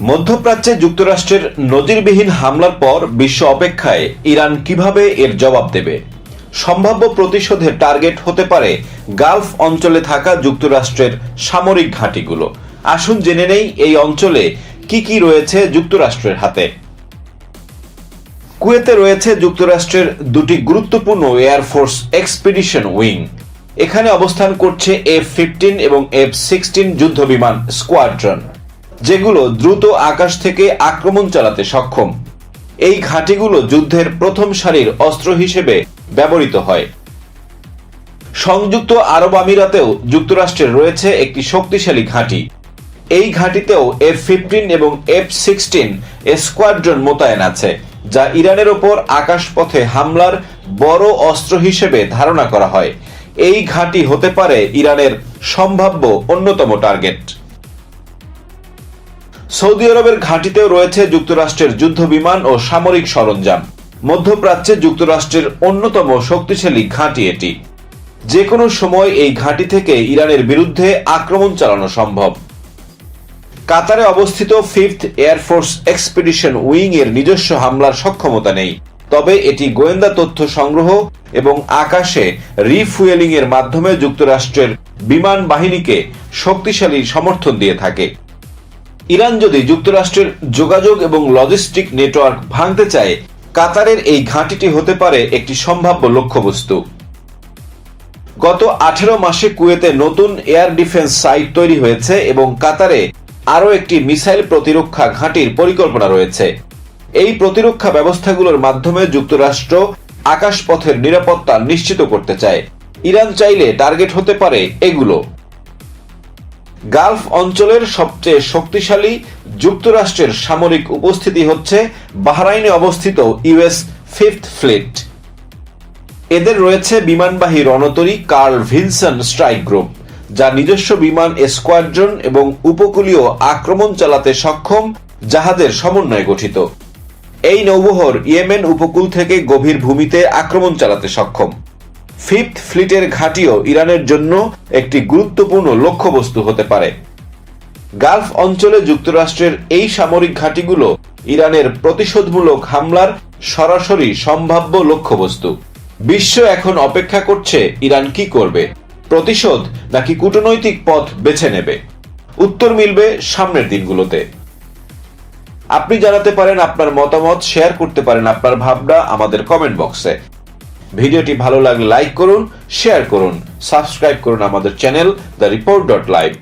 মধ্যপ্রাচ্যে যুক্তরাষ্ট্রের নজিরবিহীন হামলার পর বিশ্ব অপেক্ষায় ইরান কীভাবে এর জবাব দেবে? সম্ভাব্য প্রতিশোধের টার্গেট হতে পারে গালফ অঞ্চলে থাকা যুক্তরাষ্ট্রের সামরিক ঘাঁটিগুলো। আসুন জেনে নেই এই অঞ্চলে কি কি রয়েছে যুক্তরাষ্ট্রের হাতে। কুয়েতে রয়েছে যুক্তরাষ্ট্রের দুটি গুরুত্বপূর্ণ এয়ারফোর্স এক্সপিডিশন উইং। এখানে অবস্থান করছে এফ ফিফটিন এবং এফ সিক্সটিন যুদ্ধ বিমান স্কোয়াড্রন। যেগুলো দ্রুত আকাশ থেকে আক্রমণ চালাতে সক্ষম। এই ঘাঁটিগুলো যুদ্ধের প্রথম সারির অস্ত্র হিসেবে ব্যবহৃত হয়। সংযুক্ত আরব আমিরাতেও যুক্তরাষ্ট্রের রয়েছে একটি শক্তিশালী ঘাঁটি। এই ঘাঁটিতেও এফ ফিফটিন এবং এফ সিক্সটিন স্কোয়াড্রন মোতায়েন আছে, যা ইরানের ওপর আকাশপথে হামলার বড় অস্ত্র হিসেবে ধারণা করা হয়। এই ঘাঁটি হতে পারে ইরানের সম্ভাব্য অন্যতম টার্গেট। সৌদি আরবের ঘাঁটিতেও রয়েছে যুক্তরাষ্ট্রের যুদ্ধ বিমান ও সামরিক সরঞ্জাম। মধ্যপ্রাচ্যে যুক্তরাষ্ট্রের অন্যতম শক্তিশালী ঘাঁটি এটি। যে কোনো সময় এই ঘাঁটি থেকে ইরানের বিরুদ্ধে আক্রমণ চালানো সম্ভব। কাতারে অবস্থিত ফিফথ এয়ারফোর্স এক্সপিডিশন উইং এর নিজস্ব হামলার সক্ষমতা নেই। তবে এটি গোয়েন্দা তথ্য সংগ্রহ এবং আকাশে রিফুয়েলিং এর মাধ্যমে যুক্তরাষ্ট্রের বিমান বাহিনীকে শক্তিশালী সমর্থন দিয়ে থাকে। ইরান যদি যুক্তরাষ্ট্রের যোগাযোগ এবং লজিস্টিক নেটওয়ার্ক ভাঙতে চায়, কাতারের এই ঘাঁটিটি হতে পারে একটি সম্ভাব্য লক্ষ্যবস্তু। গত আঠেরো মাসে কুয়েতে নতুন এয়ার ডিফেন্স সাইট তৈরি হয়েছে এবং কাতারে আরও একটি মিসাইল প্রতিরক্ষা ঘাঁটির পরিকল্পনা রয়েছে। এই প্রতিরক্ষা ব্যবস্থাগুলোর মাধ্যমে যুক্তরাষ্ট্র আকাশপথের নিরাপত্তা নিশ্চিত করতে চায়। ইরান চাইলে টার্গেট হতে পারে এগুলো। গালফ অঞ্চলের সবচেয়ে শক্তিশালী যুক্তরাষ্ট্রের সামরিক উপস্থিতি হচ্ছে বাহরাইনে অবস্থিত ইউএস ফিফথ ফ্লিট। এদের রয়েছে বিমানবাহী রণতরী কার্ল ভিনসন স্ট্রাইক গ্রুপ, যা নিজস্ব বিমান স্কোয়াড্রন এবং উপকূলীয় আক্রমণ চালাতে সক্ষম জাহাজের সমন্বয়ে গঠিত। এই নৌবহর ইয়েমেন উপকূল থেকে গভীর ভূমিতে আক্রমণ চালাতে সক্ষম। ফিফথ ফ্লিটের ঘাঁটিও ইরানের জন্য একটি গুরুত্বপূর্ণ লক্ষ্যবস্তু হতে পারে। গালফ অঞ্চলে যুক্তরাষ্ট্রের এই সামরিক ঘাঁটিগুলো ইরানের প্রতিশোধমূলক হামলার সরাসরি সম্ভাব্য লক্ষ্যবস্তু। বিশ্ব এখন অপেক্ষা করছে ইরান কি করবে, প্রতিশোধ নাকি কূটনৈতিক পথ বেছে নেবে? উত্তর মিলবে সামনের দিনগুলোতে। আপনি জানাতে পারেন আপনার মতামত, শেয়ার করতে পারেন আপনার ভাবনা আমাদের কমেন্ট বক্সে। ভিডিওটি ভালো লাগলে লাইক করুন, শেয়ার করুন, সাবস্ক্রাইব করুন আমাদের channel the report dot live.